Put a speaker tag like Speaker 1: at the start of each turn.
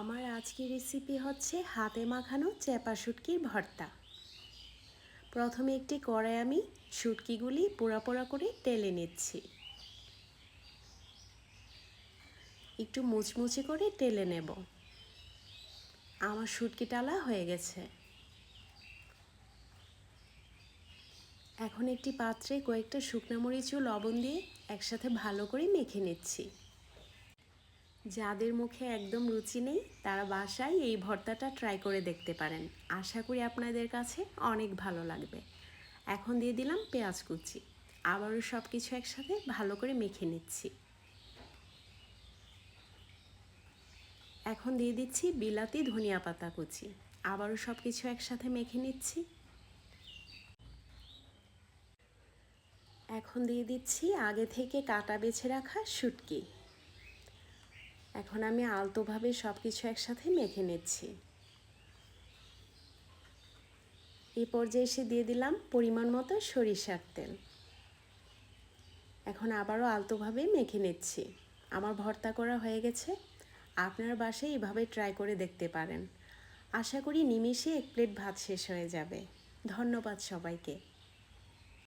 Speaker 1: আমার আজকের রেসিপি হচ্ছে হাতে মাখানো চেপা শুটকির ভর্তা। প্রথমে একটি কড়াই আমি শুটকিগুলি পোড়া পোড়া করে টেলে নিচ্ছি। একটু মুচমুচে করে টেলে নেব। আমার শুটকি টালা হয়ে গেছে। এখন একটি পাত্রে কয়েকটা শুকনো মরিচ ও লবণ দিয়ে একসাথে ভালো করে মেখে নিচ্ছি। যাদের মুখে একদম রুচি নেই, তারা বাসায় এই ভর্তাটা ট্রাই করে দেখতে পারেন। আশা করি আপনাদের কাছে অনেক ভালো লাগবে। এখন দিয়ে দিলাম পেঁয়াজ কুচি। আবারও সব কিছু একসাথে ভালো করে মেখে নিচ্ছি। এখন দিয়ে দিচ্ছি বিলাতি ধনিয়া পাতা কুচি। আবারও সব কিছু একসাথে মেখে নিচ্ছি। এখন দিয়ে দিচ্ছি আগে থেকে কাটা বেছে রাখা শুটকি। এখন আমি আলতোভাবে সব কিছু একসাথে মেখে নিচ্ছি। এই পর্যায়ে এসে দিয়ে দিলাম পরিমাণ মতো সরিষার তেল। এখন আবারও আলতোভাবে মেখে নিচ্ছি। আমার ভর্তা করা হয়ে গেছে। আপনার বাসায় এভাবে ট্রাই করে দেখতে পারেন। আশা করি নিমিষে এক প্লেট ভাত শেষ হয়ে যাবে। ধন্যবাদ সবাইকে।